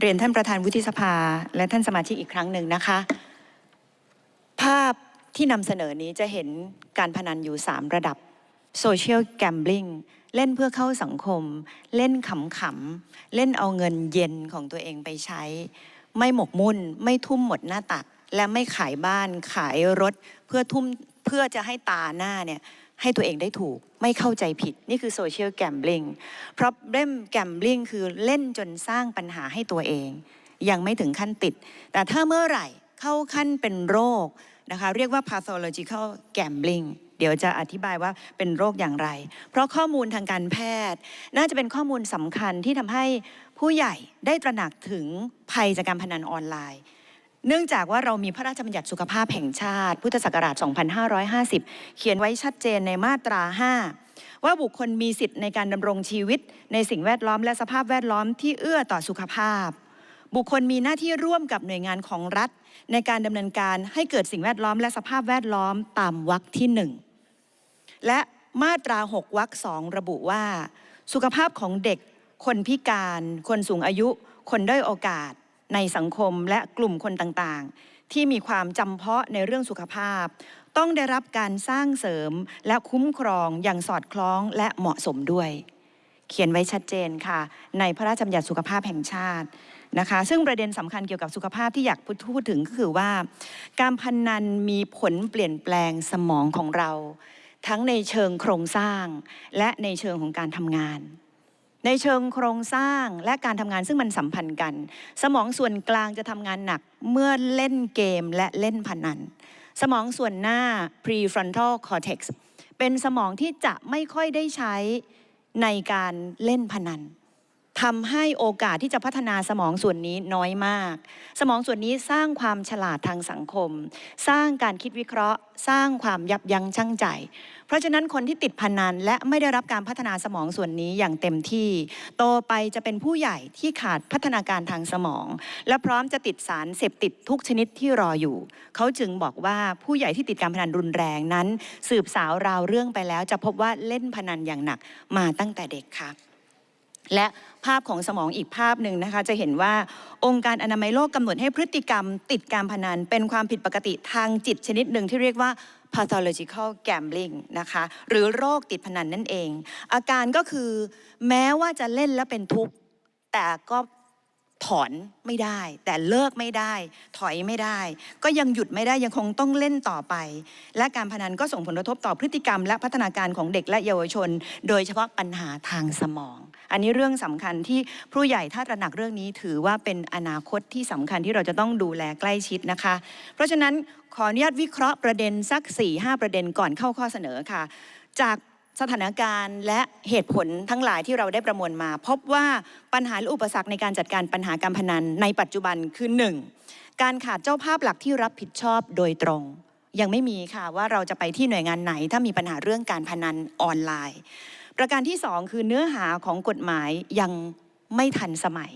เรียนท่านประธานวุฒิสภา และท่านสมาชิกอีกครั้งหนึ่งนะคะ ภาพที่นำเสนอนี้จะเห็นการพนันอยู่ 3 ระดับโซเชียลแกมบลิงเล่นเพื่อเข้าสังคม เล่นขำๆ เล่นเอาเงินเย็นของตัวเองไปใช้ ไม่หมกมุ่น ไม่ทุ่มหมดหน้าตัก และไม่ขายบ้านขายรถเพื่อทุ่มเพื่อจะให้ตาหน้าเนี่ย ให้ตัวเองได้ถูก ไม่เข้าใจผิดนี่คือโซเชียลแกมบลิงเพราะเล่มแกมบลิงคือเล่นจนสร้างปัญหาให้ตัวเอง ยังไม่ถึงขั้นติด แต่ถ้าเมื่อไหร่เข้าขั้นเป็นโรคนะคะเรียกว่า pathological gambling เดี๋ยวจะอธิบายว่าเป็นโรคอย่างไร เพราะข้อมูลทางการแพทย์ น่าจะเป็นข้อมูลสำคัญที่ทำให้ผู้ใหญ่ได้ตระหนักถึงภัยจากการพนันออนไลน์ เนื่องจากว่าเรามีพระราชบัญญัติสุขภาพแห่งชาติ พุทธศักราช 2550 เขียนไว้ชัดเจนในมาตรา 5 ว่าบุคคลมีสิทธิ์ในการดำรงชีวิต ในสิ่งแวดล้อมและสภาพแวดล้อมที่เอื้อต่อสุขภาพ บุคคลมีหน้าที่ร่วมกับหน่วยงานของรัฐ ในการดำเนินการให้เกิดสิ่งแวดล้อมและสภาพแวดล้อมตามวรรคที่หนึ่งและมาตรา 6วรรคสองระบุว่า สุขภาพของเด็ก คนพิการ คนสูงอายุ คนด้อยโอกาส ในสังคมและกลุ่มคนต่างๆ ที่มีความจำเพาะในเรื่องสุขภาพ ต้องได้รับการสร้างเสริมและคุ้มครองอย่างสอดคล้องและเหมาะสมด้วย เขียนไว้ชัดเจนค่ะ ในพระราชบัญญัติสุขภาพแห่งชาตินะคะซึ่งประเด็นสำคัญเกี่ยวกับสุขภาพที่อยากพูดถึงก็คือว่า การพนันมีผลเปลี่ยนแปลงสมองของเรา ทั้งในเชิงโครงสร้าง และในเชิงของการทำงาน ในเชิงโครงสร้างและการทำงานซึ่งมันสัมพันธ์กัน สมองส่วนกลางจะทำงานหนักเมื่อเล่นเกมและเล่นพนัน สมองส่วนหน้า prefrontal cortex เป็นสมองที่จะไม่ค่อยได้ใช้ในการเล่นพนัน ทำให้โอกาสที่จะพัฒนาสมองส่วนนี้น้อยมาก สมองส่วนนี้สร้างความฉลาดทางสังคม สร้างการคิดวิเคราะห์ สร้างความยับยั้งชั่งใจ เพราะฉะนั้นคนที่ติดพนันและไม่ได้รับการพัฒนาสมองส่วนนี้อย่างเต็มที่ โตไปจะเป็นผู้ใหญ่ที่ขาดพัฒนาการทางสมอง และพร้อมจะติดสารเสพติดทุกชนิดที่รออยู่ เขาจึงบอกว่าผู้ใหญ่ที่ติดการพนันรุนแรงนั้น สืบสาวราวเรื่องไปแล้ว จะพบว่าเล่นพนันอย่างหนักมาตั้งแต่เด็กค่ะและ ภาพของสมองอีกภาพหนึ่งนะคะจะเห็นว่าองค์การอนามัยโลกกำหนดให้พฤติกรรม ติดการพนัน เป็นความผิดปกติทางจิตชนิดหนึ่งที่เรียกว่า pathological gambling นะคะหรือโรคติดพนันนั่นเอง อาการก็คือแม้ว่าจะเล่นแล้วเป็นทุกข์แต่ก็ ถอนไม่ได้ แต่เลิกไม่ได้ ถอยไม่ได้ ก็ยังหยุดไม่ได้ยังคงต้องเล่นต่อไป และการพนันก็ส่งผลกระทบต่อพฤติกรรม และพัฒนาการของเด็กและเยาวชน โดยเฉพาะปัญหาทางสมอง อันนี้เรื่องสำคัญที่ผู้ใหญ่ถ้าตระหนักเรื่องนี้ ถือว่าเป็นอนาคตที่สำคัญที่เราจะต้องดูแลใกล้ชิดนะคะ เพราะฉะนั้นขออนุญาตวิเคราะห์ประเด็นสัก4-5ประเด็นก่อนเข้าข้อเสนอค่ะ จาก สถานการณ์และเหตุผลทั้งหลายที่เราได้ประมวลมา พบว่าปัญหาและอุปสรรคในการจัดการปัญหาการพนันในปัจจุบันคือ 1. การขาดเจ้าภาพหลักที่รับผิดชอบโดยตรง ยังไม่มีค่ะว่าเราจะไปที่หน่วยงานไหน ถ้ามีปัญหาเรื่องการพนันออนไลน์ ประการที่ 2 คือเนื้อหาของกฎหมายยัง ไม่ทันสมัย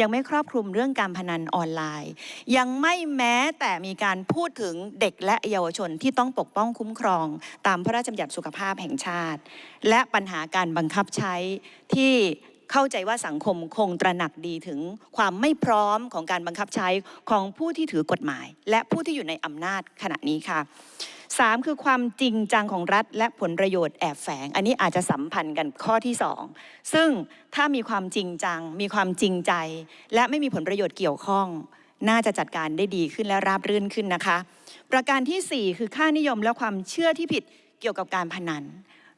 ยังไม่ครอบคลุมเรื่องการพนันออนไลน์ ยังไม่แม้แต่มีการพูดถึงเด็กและเยาวชนที่ต้องปกป้องคุ้มครอง ตามพระราชบัญญัติสุขภาพแห่งชาติ และปัญหาการบังคับใช้ที่เข้าใจว่าสังคมคงตระหนักดีถึงความไม่พร้อมของการบังคับใช้ของผู้ที่ถือกฎหมาย และผู้ที่อยู่ในอำนาจขณะนี้ค่ะ สามคือความจริงจังของรัฐและผลประโยชน์แอบแฝง อันนี้อาจจะสัมพันธ์กันข้อที่สองซึ่งถ้ามีความจริงจัง มีความจริงใจ และไม่มีผลประโยชน์เกี่ยวข้อง น่าจะจัดการได้ดีขึ้นและราบรื่นขึ้นนะคะ ประการที่ 4 คือค่านิยมและความเชื่อที่ผิดเกี่ยวกับการพนัน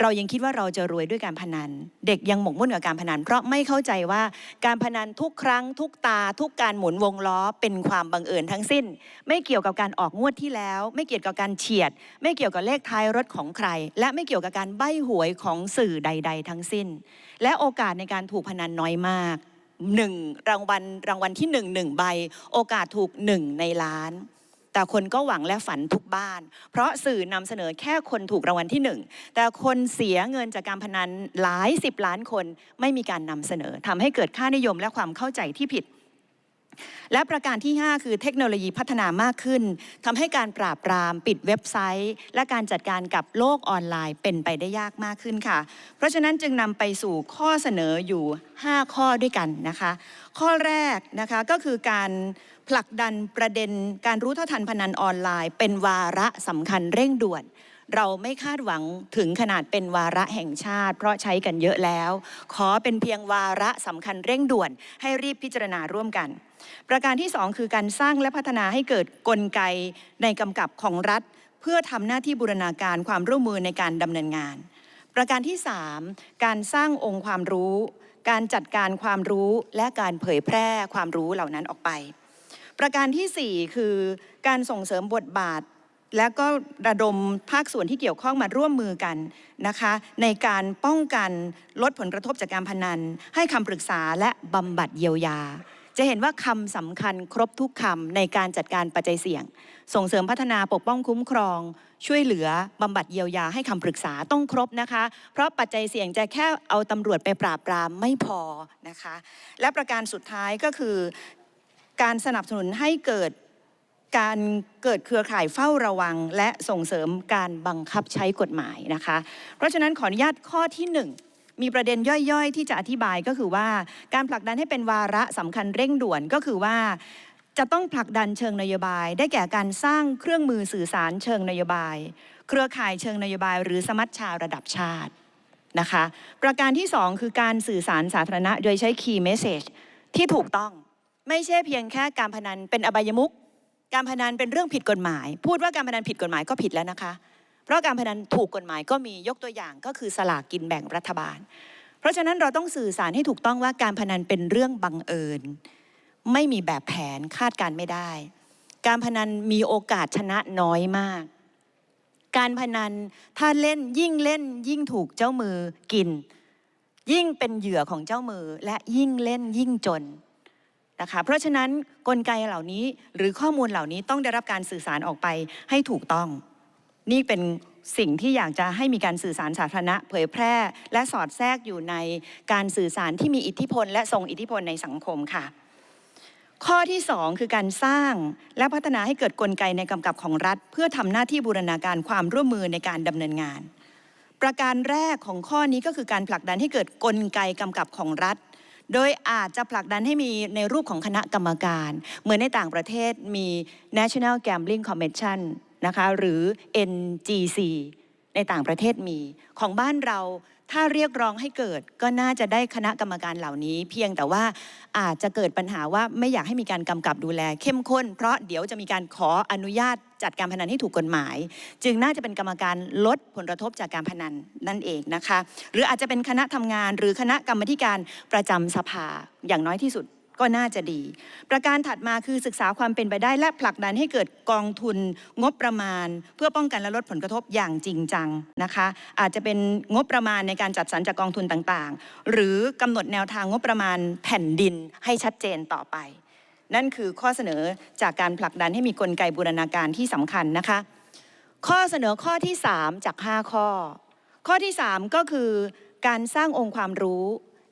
เรายังคิดว่าเราจะรวยด้วยการพนัน เด็กยังหมกมุ่นกับการพนัน เพราะไม่เข้าใจว่าการพนันทุกครั้ง ทุกตา ทุกการหมุนวงล้อเป็นความบังเอิญทั้งสิ้น ไม่เกี่ยวกับการออกงวดที่แล้ว ไม่เกี่ยวกับการเฉียด ไม่เกี่ยวกับเลขท้ายรถของใคร และไม่เกี่ยวกับการใบ้หวยของสื่อใด ๆ ทั้งสิ้น และโอกาสในการถูกพนันน้อยมากหนึ่งรางวัลรางวัลที่หนึ่งหนึ่งใบ โอกาสถูกหนึ่งในล้าน แต่คนก็หวังและฝันทุกบ้าน เพราะสื่อนำเสนอแค่คนถูกรางวัลที่หนึ่งแต่คนเสียเงินจากการพนันหลายสิบล้านคนไม่มีการนำเสนอทำให้เกิดค่านิยมและความเข้าใจที่ผิด และประการที่ 5 คือเทคโนโลยีพัฒนามากขึ้นทำให้การปราบปราม ปิดเว็บไซต์ และการจัดการกับโลกออนไลน์เป็นไปได้ยากมากขึ้นค่ะ เพราะฉะนั้นจึงนำไปสู่ข้อเสนออยู่ 5 ข้อด้วยกันนะคะ ข้อแรกนะคะก็คือการผลักดันประเด็นการรู้เท่าทันพนันออนไลน์ เป็นวาระสำคัญเร่งด่วนเราไม่คาดหวังถึงขนาดเป็นวาระแห่งชาติ เพราะใช้กันเยอะแล้ว ขอเป็นเพียงวาระสำคัญเร่งด่วนให้รีบพิจารณาร่วมกัน ประการที่ 2 คือการสร้างและพัฒนาให้เกิดกลไกในกำกับของรัฐ เพื่อทำหน้าที่บูรณาการความร่วมมือในการดำเนินงาน ประการที่ 3 การสร้างองค์ความรู้ การจัดการความรู้และการเผยแพร่ความรู้เหล่านั้นออกไป ประการทีสี่4 คือการส่งเสริมบทบาทและก็ระดมภาคส่วนที่เกี่ยวข้องมาร่วมมือกันนะคะ ในการป้องกันลดผลกระทบจากการพนัน ให้คำปรึกษาและบำบัดเยียวยา จะเห็นว่าคำสำคัญครบทุกคำในการจัดการปัจจัยเสี่ยง ส่งเสริมพัฒนาปกป้องคุ้มครอง ช่วยเหลือบำบัดเยียวยาให้คำปรึกษาต้องครบนะคะ เพราะปัจจัยเสี่ยงจะแค่เอาตำรวจไปปราบปรามไม่พอนะคะ และประการสุดท้ายก็คือ การสนับสนุนให้เกิดการเกิดเครือข่ายเฝ้าระวัง และส่งเสริมการบังคับใช้กฎหมายนะคะ เพราะฉะนั้นขออนุญาตข้อที่หนึ่ง มีประเด็นย่อยๆ ที่จะอธิบายก็คือว่า การผลักดันให้เป็นวาระสำคัญเร่งด่วนก็คือว่าจะต้องผลักดันเชิงนโยบาย ได้แก่การสร้างเครื่องมือสื่อสารเชิงนโยบาย เครือข่ายเชิงนโยบาย หรือสมัชชาระดับชาตินะคะ ประการที่สองคือการสื่อสารสาธารณะ โดยใช้ key message ที่ถูกต้องไม่ใช่เพียงแค่การพนันเป็นอบายมุขการพนันเป็นเรื่องผิดกฎหมาย พูดว่าการพนันผิดกฎหมายก็ผิดแล้วนะคะ เพราะการพนันถูกกฎหมายก็มียกตัวอย่างก็คือสลากกินแบ่งรัฐบาล เพราะฉะนั้นเราต้องสื่อสารให้ถูกต้องว่าการพนันเป็นเรื่องบังเอิญ ไม่มีแบบแผนคาดการไม่ได้ การพนันมีโอกาสชนะน้อยมาก การพนันถ้าเล่นยิ่งเล่นยิ่งถูกเจ้ามือกิน ยิ่งเป็นเหยื่อของเจ้ามือและยิ่งเล่นยิ่งจนนะคะเพราะฉะนั้นกลไกเหล่านี้หรือข้อมูลเหล่านี้ต้องได้รับการสื่อสารออกไปให้ถูกต้อง นี่เป็นสิ่งที่อยากจะให้มีการสื่อสารสาธารณะเผยแพร่ และสอดแทรกอยู่ในการสื่อสารที่มีอิทธิพล และทรงอิทธิพลในสังคมค่ะ ข้อที่ 2 คือการสร้างและพัฒนาให้เกิดกลไกในกำกับของรัฐ เพื่อทำหน้าที่บูรณาการความร่วมมือในการดำเนินงาน ประการแรกของข้อนี้ก็คือการผลักดันให้เกิดกลไกกำกับของรัฐโดยอาจจะผลักดันให้มีในรูปของคณะกรรมการ เหมือนในต่างประเทศมี National Gambling Commission นะคะหรือ NGC ในต่างประเทศมี ของบ้านเราถ้าเรียกร้องให้เกิดก็น่าจะได้คณะกรรมการเหล่านี้ เพียงแต่ว่าอาจจะเกิดปัญหาว่าไม่อยากให้มีการกำกับดูแล เข้มข้น เพราะเดี๋ยวจะมีการขออนุญาตจัดการพนันให้ถูกกฎหมาย จึงน่าจะเป็นกรรมการลดผลกระทบจากการพนันนั่นเองนะคะ หรืออาจจะเป็นคณะทำงานหรือคณะกรรมการประจำสภาอย่างน้อยที่สุด ก็น่าจะดี ประการถัดมาคือศึกษาความเป็นไปได้และผลักดันให้เกิดกองทุนงบประมาณ เพื่อป้องกันและลดผลกระทบอย่างจริงจังนะคะ อาจจะเป็นงบประมาณในการจัดสรรจากกองทุนต่างๆ หรือกำหนดแนวทางงบประมาณแผ่นดินให้ชัดเจนต่อไป นั่นคือข้อเสนอจากการผลักดันให้มีกลไกบูรณาการที่สำคัญนะคะ ข้อเสนอข้อที่ 3 จาก 5 ข้อ ข้อที่ 3 ก็คือการสร้างองค์ความรู้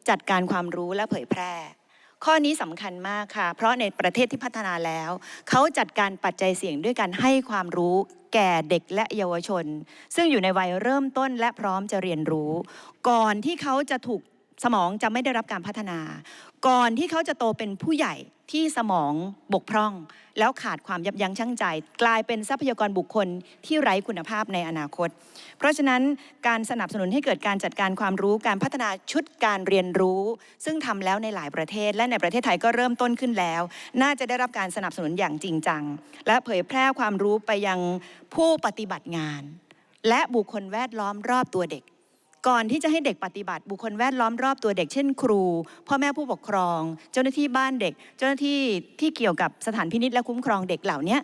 จัดการความรู้และเผยแพร่ ข้อนี้สำคัญมากค่ะ เพราะในประเทศที่พัฒนาแล้ว เขาจัดการปัจจัยเสี่ยงด้วยการให้ความรู้แก่เด็กและเยาวชน ซึ่งอยู่ในวัยเริ่มต้นและพร้อมจะเรียนรู้ ก่อนที่เขาจะถูก สมองจะไม่ได้รับการพัฒนา ก่อนที่เขาจะโตเป็นผู้ใหญ่ที่สมองบกพร่อง แล้วขาดความยับยั้งชั่งใจ กลายเป็นทรัพยากรบุคคลที่ไร้คุณภาพในอนาคต เพราะฉะนั้นการสนับสนุนให้เกิดการจัดการความรู้การพัฒนาชุดการเรียนรู้ ซึ่งทำแล้วในหลายประเทศ และในประเทศไทยก็เริ่มต้นขึ้นแล้ว น่าจะได้รับการสนับสนุนอย่างจริงจัง และเผยแพร่ความรู้ไปยังผู้ปฏิบัติงาน และบุคคลแวดล้อมรอบตัวเด็ก ก่อนที่จะให้เด็กปฏิบัติ บุคคลแวดล้อมรอบตัวเด็กเช่นครู พ่อแม่ผู้ปกครอง เจ้าหน้าที่บ้านเด็ก เจ้าหน้าที่ที่เกี่ยวกับสถานพินิษและคุ้มครองเด็กเหล่านี้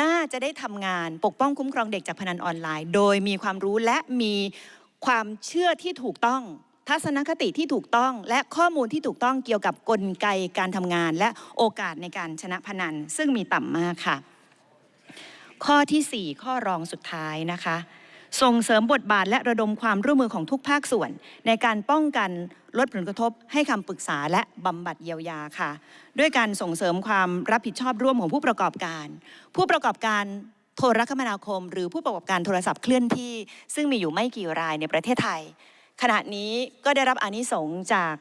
น่าจะได้ทำงานปกป้องคุ้มครองเด็กจากพนันออนไลน์ โดยมีความรู้และมีความเชื่อที่ถูกต้องทัศนคติที่ถูกต้องและข้อมูลที่ถูกต้องเกี่ยวกับกลไกการทำงาน และโอกาสในการชนะพนัน ซึ่งมีต่ำมากค่ะ ข้อที่ 4 ข้อรองสุดท้ายนะคะ ส่งเสริมบทบาทและระดมความร่วมมือของทุกภาคส่วน ในการป้องกันลดผลกระทบ ให้คำปรึกษาและบำบัดเยียวยาค่ะ ด้วยการส่งเสริมความรับผิดชอบร่วมของผู้ประกอบการ ผู้ประกอบการโทรคมนาคม หรือผู้ประกอบการโทรศัพท์เคลื่อนที่ ซึ่งมีอยู่ไม่กี่รายในประเทศไทย ขณะนี้ก็ได้รับอนิสงจาก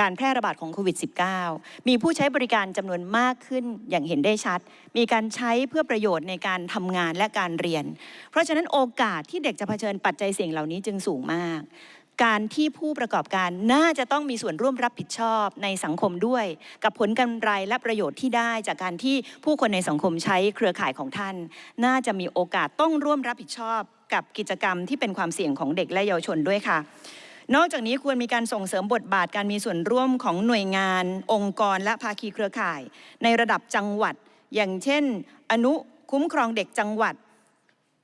การแพร่ระบาดของโควิด -19 มีผู้ใช้บริการจำนวนมากขึ้นอย่างเห็นได้ชัด มีการใช้เพื่อประโยชน์ในการทำงานและการเรียน เพราะฉะนั้นโอกาสที่เด็กจะเผชิญปัจจัยเสี่ยงเหล่านี้จึงสูงมาก การที่ผู้ประกอบการน่าจะต้องมีส่วนร่วมรับผิดชอบในสังคมด้วย กับผลกำไรและประโยชน์ที่ได้ จากการที่ผู้คนในสังคมใช้เครือข่ายของท่าน น่าจะมีโอกาสต้องร่วมรับผิดชอบ กับกิจกรรมที่เป็นความเสี่ยงของเด็กและเยาวชนด้วยค่ะ นอกจากนี้ควรมีการส่งเสริมบทบาทการมีส่วนร่วมของหน่วยงาน องค์กร และภาคีเครือข่าย ในระดับจังหวัด อย่างเช่น อนุคุ้มครองเด็กจังหวัด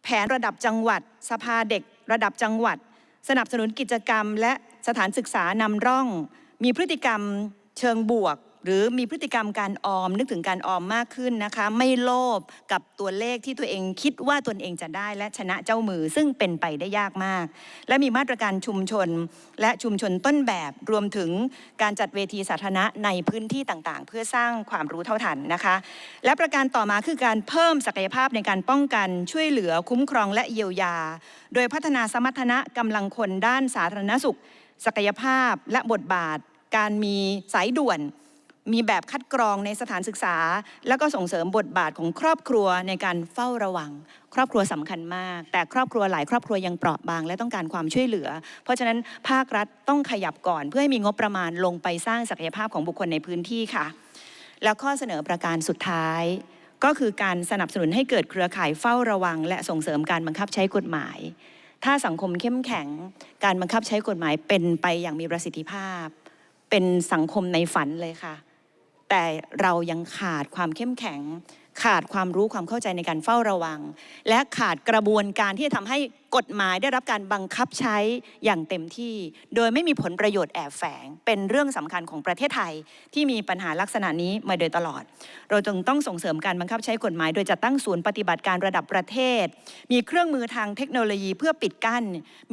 แผนระดับจังหวัด สภาเด็กระดับจังหวัด สนับสนุนกิจกรรม และสถานศึกษานำร่อง มีพฤติกรรมเชิงบวก หรือมีพฤติกรรมการออม นึกถึงการออมมากขึ้นนะคะ ไม่โลภกับตัวเลขที่ตัวเองคิดว่าตนเองจะได้และชนะเจ้ามือซึ่งเป็นไปได้ยากมาก และมีมาตรการชุมชน และชุมชนต้นแบบรวมถึงการจัดเวทีสาธารณะในพื้นที่ต่างๆ เพื่อสร้างความรู้เท่าทันนะคะ และประการต่อมาคือการเพิ่มศักยภาพในการป้องกันช่วยเหลือคุ้มครองและเยียวยา โดยพัฒนาสมรรถนะกำลังคนด้านสาธารณสุข ศักยภาพและบทบาท การมีสายด่วน มีแบบคัดกรองในสถานศึกษา แล้วก็ส่งเสริมบทบาทของครอบครัวในการเฝ้าระวัง ครอบครัวสำคัญมาก แต่ครอบครัวหลายครอบครัวยังเปราะบางและต้องการความช่วยเหลือ เพราะฉะนั้นภาครัฐต้องขยับก่อน เพื่อให้มีงบประมาณลงไปสร้างศักยภาพของบุคคลในพื้นที่ค่ะ แล้วข้อเสนอประการสุดท้าย ก็คือการสนับสนุนให้เกิดเครือข่ายเฝ้าระวัง และส่งเสริมการบังคับใช้กฎหมาย ถ้าสังคมเข้มแข็ง การบังคับใช้กฎหมายเป็นไปอย่างมีประสิทธิภาพ เป็นสังคมในฝันเลยค่ะ แต่เรายังขาดความเข้มแข็ง ขาดความรู้ความเข้าใจในการเฝ้าระวัง และขาดกระบวนการที่จะทำให้กฎหมายได้รับการบังคับใช้อย่างเต็มที่ โดยไม่มีผลประโยชน์แอบแฝง เป็นเรื่องสำคัญของประเทศไทย ที่มีปัญหาลักษณะนี้มาโดยตลอด เราจึงต้องส่งเสริมการบังคับใช้กฎหมาย โดยจัดตั้งศูนย์ปฏิบัติการระดับประเทศ มีเครื่องมือทางเทคโนโลยีเพื่อปิดกั้น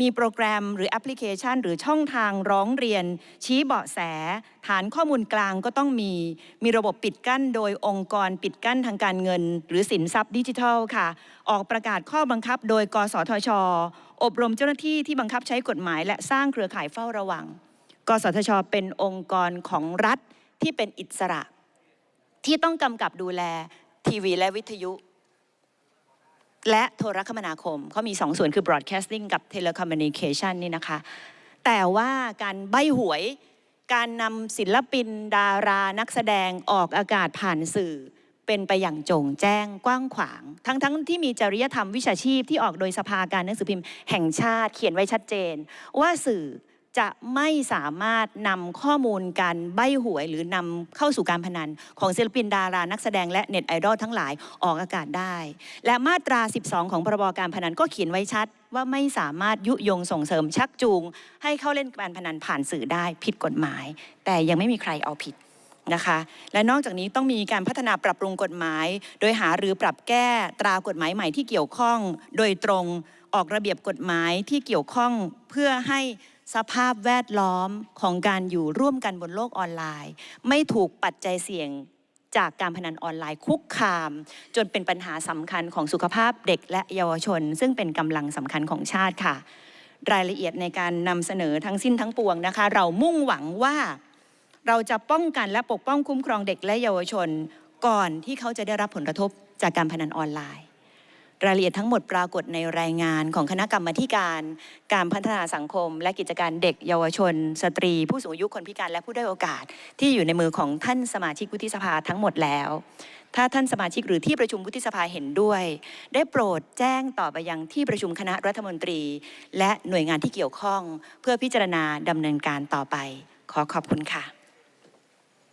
มีโปรแกรมหรือแอปพลิเคชัน หรือช่องทางร้องเรียน ชี้เบาะแส ฐานข้อมูลกลางก็ต้องมี มีระบบปิดกั้น โดยองค์กรปิดกั้นทางการเงิน หรือสินทรัพย์ดิจิทัลค่ะ ออกประกาศข้อบังคับ โดยกสทชอบรมเจ้าหน้าที่ที่บังคับใช้กฎหมาย และสร้างเครือข่ายเฝ้าระวัง กสทช เป็นองค์กรของรัฐที่เป็นอิสระ ที่ต้องกำกับดูแลทีวีและวิทยุ และโทรคมนาคมเขามีสองส่วนคือ broadcasting กับ telecommunication นี่นะคะ แต่ว่าการใบหวย การนำศิลปินดารานักแสดงออกอากาศผ่านสื่อ เป็นไปอย่างโจงแจ้งกว้างขวาง ทั้งๆทที่มีจริยธรรมวิชาชีพที่ออกโดยสภาการหนังสือพิมพ์แห่งชาติเขียนไว้ชัดเจน ว่าสื่อจะไม่สามารถนำข้อมูลการใบหวย หรือนำเข้าสู่การพนัน ของศิลปินดารานักแสดงและเน็ตไอดอลทั้งหลายออกอากาศได้ และมาตรา 12 ของพรบการพนันก็เขียนไว้ชัด ว่าไม่สามารถยุยงส่งเสริมชักจูง ให้เข้าเล่นการพนันผ่านสื่อได้ผิดกฎหมาย แต่ยังไม่มีใครเอาผิด นะคะ และนอกจากนี้ต้องมีการพัฒนาปรับปรุงกฎหมาย โดยหาหรือปรับแก้ตรากฎหมายใหม่ที่เกี่ยวข้อง โดยตรงออกระเบียบกฎหมายที่เกี่ยวข้องเพื่อให้สภาพแวดล้อมของการอยู่ร่วมกันบนโลกออนไลน์ ไม่ถูกปัจจัยเสี่ยงจากการพนันออนไลน์คุกคาม จนเป็นปัญหาสำคัญของสุขภาพเด็กและเยาวชน ซึ่งเป็นกำลังสำคัญของชาติค่ะ รายละเอียดในการนำเสนอทั้งสิ้นทั้งปวงนะคะ เรามุ่งหวังว่า เราจะป้องกันและปกป้องคุ้มครองเด็กและเยาวชน ก่อนที่เขาจะได้รับผลกระทบจากการพนันออนไลน์ รายละเอียดทั้งหมดปรากฏในรายงานของคณะกรรมาการการพัฒนาสังคม และกิจการเด็กเยาวชน สตรี ผู้สูงอายุคนพิการและผู้ด้อยโอกาส ที่อยู่ในมือของท่านสมาชิกวุฒิสภาทั้งหมดแล้ว ถ้าท่านสมาชิกหรือที่ประชุมวุฒิสภาเห็นด้วย ได้โปรดแจ้งต่อไปยังที่ประชุมคณะรัฐมนตรี และหน่วยงานที่เกี่ยวข้อง เพื่อพิจารณาดำเนินการต่อไป ขอขอบคุณค่ะ